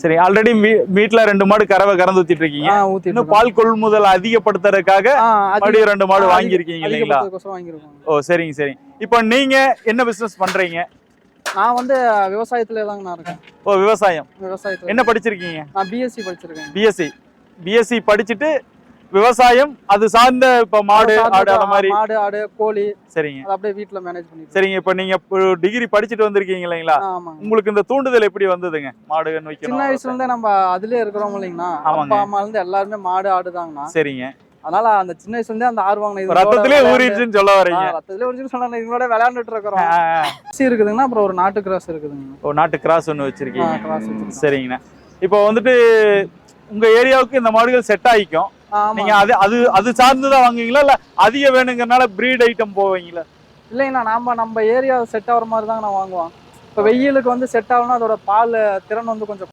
சரி ஆல்ரெடி வீட்டுல ரெண்டு மாடு கறவை கறந்து ஊத்திட்டு இருக்கீங்க இன்னும் பால் கொள்முதல் அதிகப்படுத்துறதுக்காக மறுபடியும் ரெண்டு மாடு வாங்கியிருக்கீங்க இல்லைங்களா? ஓ சரிங்க சரி இப்போ நீங்க என்ன பிசினஸ் பண்றீங்க? நான் வந்து விவசாயத்துல தாங்க நான் இருக்கேன். ஓ விவசாயம். விவசாயத்துல. என்ன படிச்சிருக்கீங்க? நான் பிஎஸ்சி படிச்சிருக்கேன் பிஎஸ்சி பிஎஸ்சி படிச்சுட்டு விவசாயம் அது சார்ந்த இப்ப மாடு ஆடு அந்த மாதிரி. மாடு ஆடு கோழி சரிங்க. அப்படியே வீட்ல மேனேஜ் பண்ணிட்டு சரிங்க இப்ப நீங்க டிகிரி படிச்சுட்டு வந்திருக்கீங்க இல்லைங்களா? உங்களுக்கு இந்த தூண்டுதல் எப்படி வந்ததுங்க? மாடு சின்ன வைக்கணும் வயசுல இருந்தே நம்ம அதுலயே இருக்கிறோம் ஆமாங்க. அப்பா அம்மா இருந்து எல்லாருமே மாடு ஆடுதாங்கண்ணா. சரிங்க. அதனால அந்த சின்ன வயசுல இருந்தே அந்த ஆர்வம் ரத்தத்திலே ஊறிடுச்சுன்னு சொல்ல வரீங்க. ரத்தத்திலே ஊறிச்சு சொன்னா இவங்களோட விளையாண்டுட்டு இருக்கிறோம். இருக்குதுங்கன்னா அப்புறம் ஒரு நாட்டு கிராஸ் இருக்குதுங்க ஓ நாட்டு கிராஸ் ஒன்று வச்சிருக்கீங்க. சரிங்கண்ணா. இப்போ வந்துட்டு உங்க ஏரியாவுக்கு இந்த மாடுகள் செட் ஆகிக்கும். நீங்க அது அது அது சார்ந்துதான் வாங்குவீங்களா? இல்ல அதிக வேணுங்கிறனால பிரீட் ஐட்டம் போவீங்களா? இல்லைங்கண்ணா நாம நம்ம ஏரியா செட் ஆகிற மாதிரி தாங்க நான் வாங்குவோம். இப்போ வெயிலுக்கு வந்து செட் ஆகணும்னா அதோட பால் திறன் வந்து கொஞ்சம்